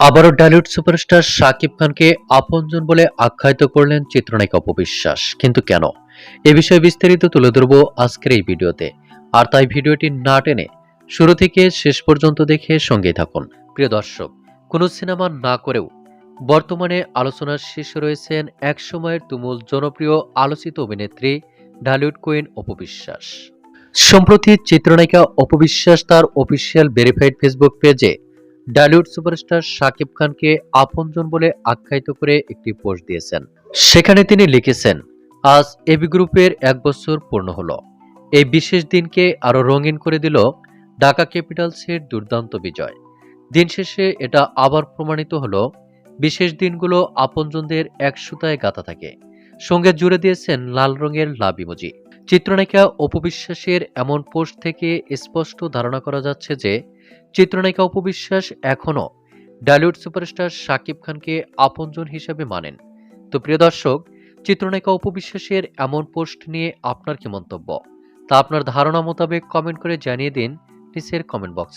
আবারও ডালিউড সুপারস্টার শাকিব খানকে আপনজন বলে আখ্যায়িত করলেন চিত্রনায়িকা অপবিশ্বাস। কিন্তু কেন? এ বিষয়ে বিস্তারিত তুলে ধরব আজকের এই ভিডিওতে। আর তাই ভিডিওটি না টেনে শুরু থেকে শেষ পর্যন্ত দেখে সঙ্গেই থাকুন। প্রিয় দর্শক, কোনো সিনেমা না করেও বর্তমানে আলোচনার শীর্ষে রয়েছেন একসময়ের তুমুল জনপ্রিয় আলোচিত অভিনেত্রী ঢালিউড কুইন অপবিশ্বাস। সম্প্রতি চিত্রনায়িকা অপবিশ্বাস তার অফিসিয়াল ভেরিফাইড ফেসবুক পেজে ডালিউড সুপারস্টার শাকিব খানকে আপনজন বলে আখ্যায়িত করে একটি পোস্ট দিয়েছেন। সেখানে তিনি লিখেছেন, আজ এবি গ্রুপের এক বছর পূর্ণ হলো। এই বিশেষ দিনকে আরও রঙিন করে দিল ঢাকা ক্যাপিটালসের দুর্দান্ত বিজয়। দিন শেষে এটা আবার প্রমাণিত হলো, বিশেষ দিনগুলো আপনজনদের এক সুতায় গাঁথা থাকে। সঙ্গে জুড়ে দিয়েছেন লাল রঙের লাভ ইমোজি। চিত্রনায়িকা অপবিশ্বাসের এমন পোস্ট থেকে স্পষ্ট ধারণা করা যাচ্ছে যে, চিত্রনায়িকা অপবিশ্বাস এখনও ডালিউড সুপারস্টার শাকিব খানকে আপনজন হিসেবে মানেন। তো প্রিয় দর্শক, চিত্রনায়িকা অপবিশ্বাসের এমন পোস্ট নিয়ে আপনার কি মন্তব্য? তা আপনার ধারণা মোতাবেক কমেন্ট করে জানিয়ে দিন নিচের কমেন্ট বক্সে।